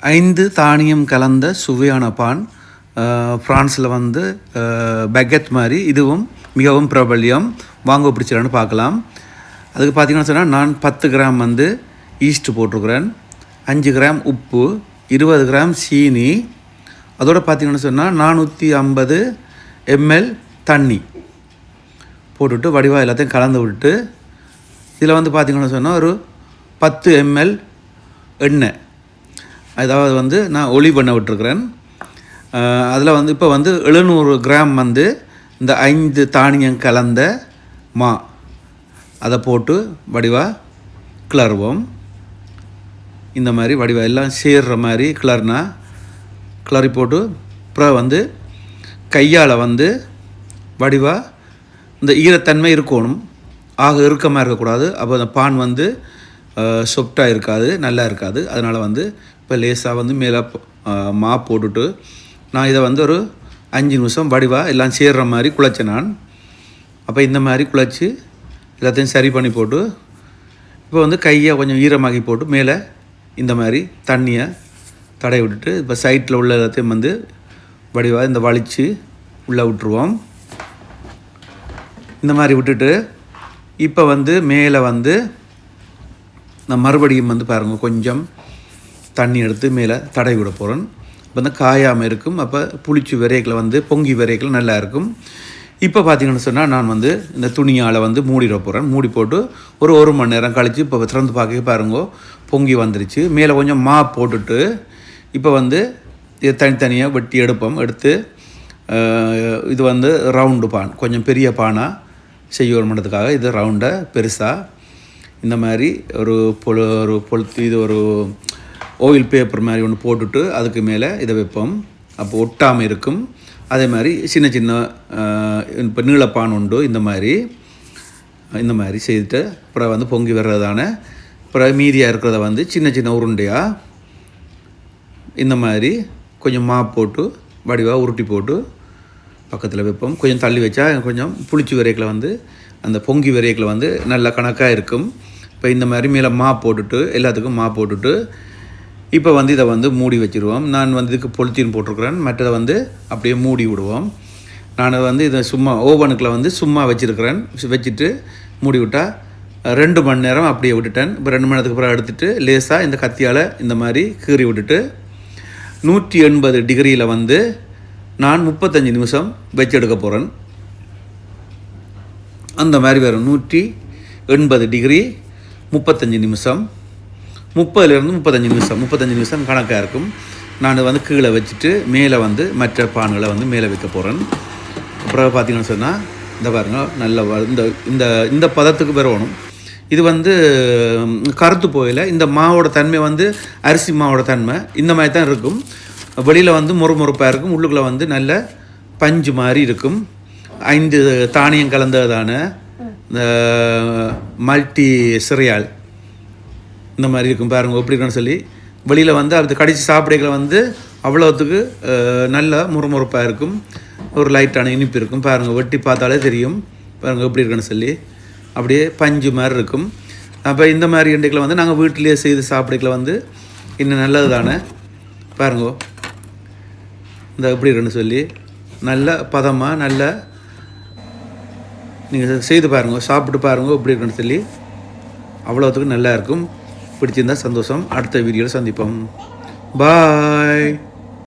ஐந்து தானியம் கலந்த சுவையான பான் ஃப்ரான்ஸில் வந்து பெகத் மாதிரி. இதுவும் மிகவும் பிரபல்யம். வாங்க பிடிச்சிடலான்னு பார்க்கலாம். அதுக்கு பார்த்தீங்கன்னா சொன்னால் நான் பத்து கிராம் வந்து ஈஸ்ட் போட்டிருக்கிறேன். அஞ்சு கிராம் உப்பு இருபது கிராம் சீனி. அதோடு பார்த்திங்கன்னு சொன்னால் நானூற்றி ஐம்பது எம்எல் தண்ணி போட்டுட்டு வடிவாக எல்லாத்தையும் கலந்து விட்டு இதில் வந்து பார்த்திங்கன்னு சொன்னால் ஒரு பத்து எம்எல் எண்ணெய். அதாவது வந்து நான் ஒளி பண்ண விட்டுருக்குறேன். அதில் வந்து இப்போ வந்து எழுநூறு கிராம் வந்து இந்த ஐந்து தானியம் கலந்த மா. அதை போட்டு வடிவாக கிளறுவோம். இந்த மாதிரி வடிவாக எல்லாம் சேர்ற மாதிரி கிளறுனா கிளறி போட்டு அப்புறம் வந்து கையால் வந்து வடிவாக இந்த ஈரத்தன்மை இருக்கணும். ஆக இறுக்கமாக இருக்கக்கூடாது. அப்போ அந்த பான் வந்து சொப்டாக இருக்காது நல்லா இருக்காது. அதனால் வந்து இப்போ லேசாக வந்து மேலே மா போட்டுட்டு நான் இதை வந்து ஒரு அஞ்சு நிமிஷம் வடிவாக எல்லாம் சேர்கிற மாதிரி குழைச்சேன் நான். அப்போ இந்த மாதிரி குழைச்சி எல்லாத்தையும் சரி பண்ணி போட்டு இப்போ வந்து கையை கொஞ்சம் ஈரமாக்கி போட்டு மேலே இந்த மாதிரி தண்ணியை தடை விட்டுட்டு இப்போ சைட்டில் உள்ள எல்லாத்தையும் வந்து வடிவாக இந்த வலித்து உள்ளே விட்டுருவோம். இந்த மாதிரி விட்டுட்டு இப்போ வந்து மேலே வந்து நான் மறுபடியும் வந்து பாருங்கள் கொஞ்சம் தண்ணி எடுத்து மேலே தடை விட போகிறேன் இப்போ வந்து காயாமல் இருக்கும். அப்போ புளிச்சு விரைகளை வந்து பொங்கி விரைகள் நல்லா இருக்கும். இப்போ பார்த்தீங்கன்னு சொன்னால் நான் வந்து இந்த துணியால் வந்து மூடிட போகிறேன். மூடி போட்டு ஒரு ஒரு மணி நேரம் கழித்து இப்போ திறந்து பார்க்க பாருங்க பொங்கி வந்துருச்சு. மேலே கொஞ்சம் மா போட்டுட்டு இப்போ வந்து இது தனித்தனியாக வெட்டி எடுப்போம். எடுத்து இது வந்து ரவுண்டு பான் கொஞ்சம் பெரிய பானாக செய்ய பண்ணுறதுக்காக இது ரவுண்டை பெருசாக இந்த மாதிரி ஒரு பொழு ஒரு பொழுத்து இது ஒரு ஆயில் பேப்பர் மாதிரி ஒன்று போட்டுட்டு அதுக்கு மேலே இதை வைப்போம். அப்போ ஒட்டாமல் இருக்கும். அதே மாதிரி சின்ன சின்ன இப்போ நீளப்பான் உண்டு இந்த மாதிரி. இந்த மாதிரி செய்துட்டு அப்புறம் வந்து பொங்கி வர்றதான அப்புறம் மீதியாக இருக்கிறத வந்து சின்ன சின்ன உருண்டையாக இந்த மாதிரி கொஞ்சம் மா போட்டு வடிவாக உருட்டி போட்டு பக்கத்தில் வைப்போம். கொஞ்சம் தள்ளி வச்சா கொஞ்சம் புளிச்சி விரைக்கில் வந்து அந்த பொங்கி விரைக்கில் வந்து நல்ல கணக்காக இருக்கும். இப்போ இந்த மாதிரி மேலே மா போட்டுட்டு எல்லாத்துக்கும் மா போட்டுட்டு இப்போ வந்து இதை வந்து மூடி வச்சுருவோம். நான் வந்து இதுக்கு பொலித்தீன் போட்டிருக்கிறேன். மற்றதை வந்து அப்படியே மூடி விடுவோம். நான் வந்து இதை சும்மா ஓவனுக்கில் வந்து சும்மா வச்சுருக்கிறேன். வச்சுட்டு மூடி விட்டால் ரெண்டு மணி நேரம் அப்படியே விட்டுட்டேன். இப்போ ரெண்டு மணி நேரத்துக்கு அப்புறம் எடுத்துட்டு லேசாக இந்த கத்தியால் இந்த மாதிரி கீறி விட்டுட்டு நூற்றி எண்பது டிகிரியில் வந்து நான் முப்பத்தஞ்சு நிமிஷம் வச்சு எடுக்க போகிறேன் அந்த மாதிரி வரும் நூற்றி எண்பது டிகிரி முப்பத்தஞ்சு நிமிஷம் முப்பதுலேருந்து முப்பத்தஞ்சு நிமிஷம் முப்பத்தஞ்சு நிமிஷம் கணக்காக இருக்கும். நான் வந்து கீழே வச்சுட்டு மேலே வந்து மற்ற பான்களை வந்து மேலே வைக்க போகிறேன் அப்புறம் பார்த்தீங்கன்னு சொன்னால் இந்த பாருங்க நல்ல இந்த இந்த இந்த பதத்துக்கு வரணும் இது வந்து கருத்து போயில இந்த மாவோட தன்மை வந்து அரிசி மாவோட தன்மை இந்த மாதிரி தான் இருக்கும். வெளியில் வந்து முறுமுறுப்பாக இருக்கும். உள்ளுக்குள்ளே வந்து நல்ல பஞ்சு மாதிரி இருக்கும். ஐந்து தானியம் கலந்ததான இந்த மல்டி சிறையால். இந்த மாதிரி இருக்கும் பாருங்க எப்படி இருக்குன்னு சொல்லி. வெளியில் வந்து அது கடித்து சாப்பிடைகளை வந்து அவ்வளோத்துக்கு நல்ல முறுமுறுப்பாக இருக்கும். ஒரு லைட்டான இனிப்பு இருக்கும். பாருங்கள் வெட்டி பார்த்தாலே தெரியும். பாருங்கள் எப்படி இருக்குன்னு சொல்லி. அப்படியே பஞ்சு மாதிரி இருக்கும். அப்போ இந்த மாதிரி எண்டைகளை வந்து நாங்கள் வீட்டிலேயே செய்து சாப்பிடைகளை வந்து இன்னும் நல்லது தானே பாருங்கோ. இந்த எப்படி இருக்குன்னு சொல்லி. நல்ல பதமாக நல்ல நீங்கள் செய்து பாருங்கள் சாப்பிட்டு பாருங்க எப்படி இருக்குன்னு சொல்லி. அவ்வளோத்துக்கு நல்லா இருக்கும். பிடிச்சிருந்தா சந்தோஷம். அடுத்த வீடியோவில் சந்திப்போம். பாய்